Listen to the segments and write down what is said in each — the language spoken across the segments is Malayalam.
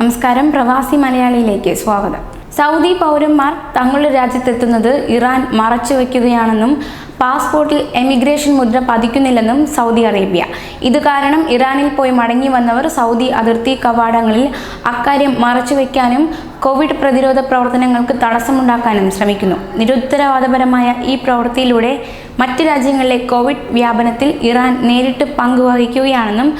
നമസ്കാരം. പ്രവാസി മലയാളിയിലേക്ക് സ്വാഗതം. സൗദി പൗരന്മാർ തങ്ങളുടെ രാജ്യത്തെത്തുന്നത് ഇറാൻ മറച്ചുവെക്കുകയാണെന്നും പാസ്പോർട്ടിൽ എമിഗ്രേഷൻ മുദ്ര പതിക്കുന്നില്ലെന്നും സൗദി അറേബ്യ. ഇത് കാരണം ഇറാനിൽ പോയി മടങ്ങി വന്നവർ സൗദി അതിർത്തി കവാടങ്ങളിൽ അക്കാര്യം മറച്ചുവെക്കാനും കോവിഡ് പ്രതിരോധ പ്രവർത്തനങ്ങൾക്ക് തടസ്സമുണ്ടാക്കാനും ശ്രമിക്കുന്നു. നിരുത്തരവാദപരമായ ഈ പ്രവൃത്തിയിലൂടെ മറ്റ് രാജ്യങ്ങളിലെ കോവിഡ് വ്യാപനത്തിൽ ഇറാൻ നേരിട്ട് പങ്കുവഹിക്കുകയാണെന്നും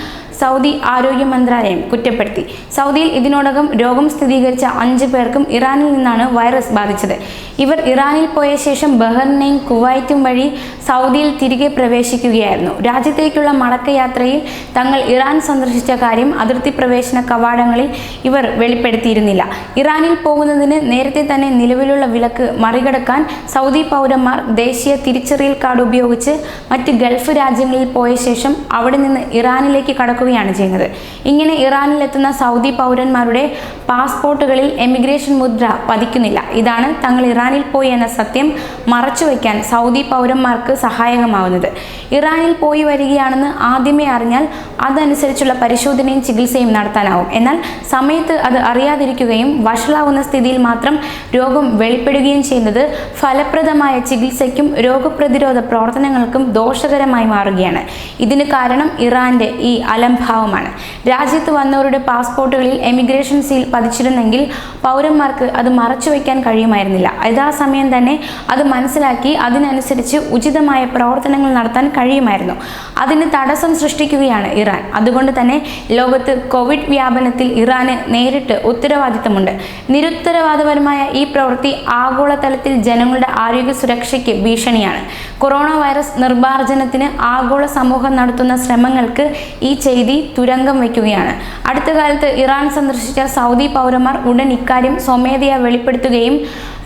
സൗദി ആരോഗ്യ മന്ത്രാലയം കുറ്റപ്പെടുത്തി. സൗദിയിൽ ഇതിനോടകം രോഗം സ്ഥിരീകരിച്ച അഞ്ച് പേർക്കും ഇറാനിൽ നിന്നാണ് വൈറസ് ബാധിച്ചത്. ഇവർ ഇറാനിൽ പോയ ശേഷം ബഹറിനെയും കുവൈറ്റും വഴി സൗദിയിൽ തിരികെ പ്രവേശിക്കുകയായിരുന്നു. രാജ്യത്തേക്കുള്ള മടക്കയാത്രയിൽ തങ്ങൾ ഇറാൻ സന്ദർശിച്ച കാര്യം അതിർത്തി പ്രവേശന കവാടങ്ങളിൽ ഇവർ വെളിപ്പെടുത്തിയിരുന്നില്ല. ഇറാനിൽ പോകുന്നതിന് നേരത്തെ തന്നെ നിലവിലുള്ള വിലക്ക് മറികടക്കാൻ സൗദി പൗരന്മാർ ദേശീയ തിരിച്ചറിയൽ കാർഡ് ഉപയോഗിച്ച് മറ്റ് ഗൾഫ് രാജ്യങ്ങളിൽ പോയ ശേഷം അവിടെ നിന്ന് ഇറാനിലേക്ക് കടക്കുകയാണ് ചെയ്യുന്നത്. ഇങ്ങനെ ഇറാനിലെത്തുന്ന സൗദി പൗരന്മാരുടെ പാസ്പോർട്ടുകളിൽ എമിഗ്രേഷൻ മുദ്ര പതിക്കുന്നില്ല. ഇതാണ് തങ്ങൾ ഇറാനിൽ പോയി എന്ന സത്യം മറച്ചുവെക്കാൻ സൗദി പൗരന്മാർക്ക് സഹായകമാവുന്നത്. ഇറാനിൽ പോയി വരികയാണെന്ന് ആദ്യമേ അറിഞ്ഞാൽ അതനുസരിച്ചുള്ള പരിശോധനയും ചികിത്സയും നടത്താനാവും. എന്നാൽ സമയത്ത് അത് അറിയാതിരിക്കുകയും വഷളാവുന്ന സ്ഥിതിയിൽ മാത്രം രോഗം വെളിപ്പെടുകയും ചെയ്യുന്നത് ഫലപ്രദമായ ചികിത്സയ്ക്കും രോഗപ്രതിരോധ പ്രവർത്തനങ്ങൾക്കും ദോഷകരമായി മാറുകയാണ്. ഇതിന് കാരണം ഇറാന്റെ ഈ അലംഭാവമാണ് രാജ്യത്ത് വന്നവരുടെ പാസ്പോർട്ടുകളിൽ എമിഗ്രേഷൻ സീൽ പതിച്ചിരുന്നെങ്കിൽ പൗരന്മാർക്ക് അത് മറച്ചുവെക്കാൻ കഴിയുമായിരുന്നില്ല. യഥാസമയം തന്നെ അത് മനസ്സിലാക്കി അതിനനുസരിച്ച് ഉചിതമായ പ്രവർത്തനങ്ങൾ നടത്താൻ കഴിയുമായിരുന്നു. അതിന് തടസ്സം സൃഷ്ടിക്കുകയാണ് ഇറാൻ. അതുകൊണ്ട് തന്നെ ലോകത്ത് കോവിഡ് വ്യാപനത്തിൽ ഇറാന് നേരിട്ട് ഉത്തരവാദിത്തമുണ്ട്. നിരുത്തരവാദപരമായ ഈ പ്രവൃത്തി ആഗോളതലത്തിൽ ജനങ്ങളുടെ ആരോഗ്യ സുരക്ഷയ്ക്ക് ഭീഷണിയാണ്. കൊറോണ വൈറസ് നിർമ്മാർജനത്തിന് ആഗോള സമൂഹം നടത്തുന്ന ശ്രമങ്ങൾക്ക് ഈ ചെയ്തി തുരങ്കം വയ്ക്കുകയാണ്. അടുത്ത കാലത്ത് ഇറാൻ സന്ദർശിച്ച സൗദി പൗരന്മാർ ഉടൻ ഇക്കാര്യം സ്വമേധയാ വെളിപ്പെടുത്തുകയും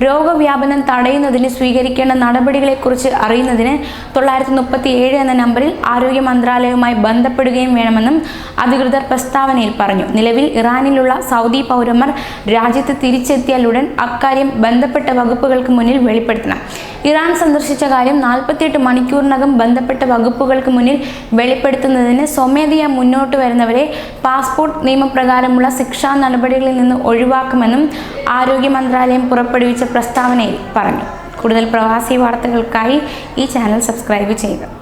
രോഗവ്യാപനം തടയുന്നതിന് സ്വീകരിക്കേണ്ട നടപടികളെക്കുറിച്ച് അറിയുന്നതിന് തൊള്ളായിരത്തി മുപ്പത്തി ഏഴ് എന്ന നമ്പറിൽ ആരോഗ്യ മന്ത്രാലയവുമായി ബന്ധപ്പെടുകയും വേണമെന്നും അധികൃതർ പ്രസ്താവനയിൽ പറഞ്ഞു. നിലവിൽ ഇറാനിലുള്ള സൗദി പൗരന്മാർ രാജ്യത്ത് തിരിച്ചെത്തിയാലുടൻ അക്കാര്യം ബന്ധപ്പെട്ട വകുപ്പുകൾക്ക് മുന്നിൽ വെളിപ്പെടുത്തണം. ഇറാൻ സന്ദർശിച്ച കാര്യം നാൽപ്പത്തിയെട്ട് മണിക്കൂറിനകം ബന്ധപ്പെട്ട വകുപ്പുകൾക്ക് മുന്നിൽ വെളിപ്പെടുത്തുന്നതിന് സ്വമേധയാ മുന്നോട്ട് വരുന്നവരെ പാസ്പോർട്ട് നിയമപ്രകാരമുള്ള ശിക്ഷാ നടപടികളിൽ നിന്ന് ഒഴിവാക്കുമെന്നും ആരോഗ്യ മന്ത്രാലയം പുറപ്പെടുവിച്ച പ്രസ്താവനയിൽ പറഞ്ഞു. കൂടുതൽ പ്രവാസി വാർത്തകൾക്കായി ഈ ചാനൽ സബ്സ്ക്രൈബ് ചെയ്യുക.